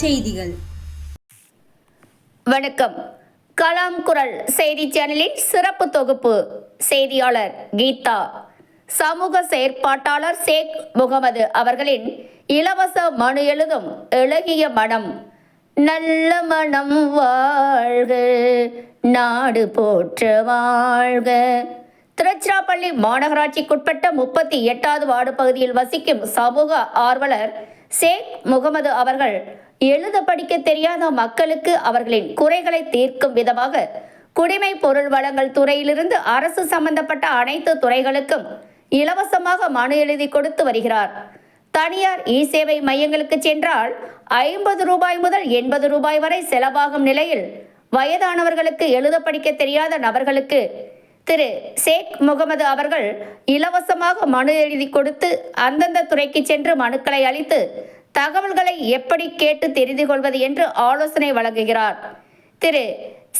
செய்திகள். வணக்கம். கலாம் குரல் செய்தி சேனலின் சிறப்பு தொகுப்பு செய்தியாளர் கீதா. சமூக செயற்பாட்டாளர் ஷேக் முகமது அவர்களின் இலவச மனு எழுதும் இழகிய மனம். நல்ல மனம் வாழ்க நாடு போற்ற வாழ்க. திருச்சிராப்பள்ளி மாநகராட்சிக்குட்பட்ட முப்பத்தி எட்டாவது வார்டு பகுதியில் வசிக்கும் சமூக ஆர்வலர் சேக் முகமது அவர்கள் எழுத படிக்க தெரியாத மக்களுக்கு அவர்களின் குறைகளை தீர்க்கும் விதமாக குடிமை பொருள் வழங்கல் துறையிலிருந்து அரசு சம்பந்தப்பட்ட அனைத்து துறைகளுக்கும் இலவசமாக மனு எழுதி கொடுத்து வருகிறார். தனியார் இ சேவை மையங்களுக்கு சென்றால் ஐம்பது ரூபாய் முதல் எண்பது ரூபாய் வரை செலவாகும் நிலையில் வயதானவர்களுக்கு எழுத படிக்க தெரியாத நபர்களுக்கு திரு ஷேக் முகமது அவர்கள் இலவசமாக மனு எழுதி கொடுத்து அந்தந்த துறைக்கு சென்று மனுக்களை அளித்து தகவல்களை எப்படி கேட்டு தெரிந்து கொள்வது என்று ஆலோசனை வழங்குகிறார். திரு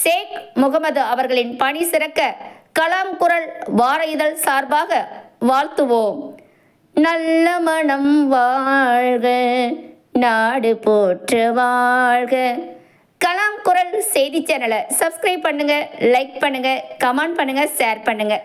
ஷேக் முகமது அவர்களின் பணி சிறக்க கலாம் குரல் வார இதழ் சார்பாக வாழ்த்துவோம். நல்ல மனம் வாழ்க நாடு போற்று வாழ்க. கலாம் குரல் செய்தி சேனலை சப்ஸ்கிரைப் பண்ணுங்க லைக் பண்ணுங்க கமெண்ட் பண்ணுங்க ஷேர் பண்ணுங்க.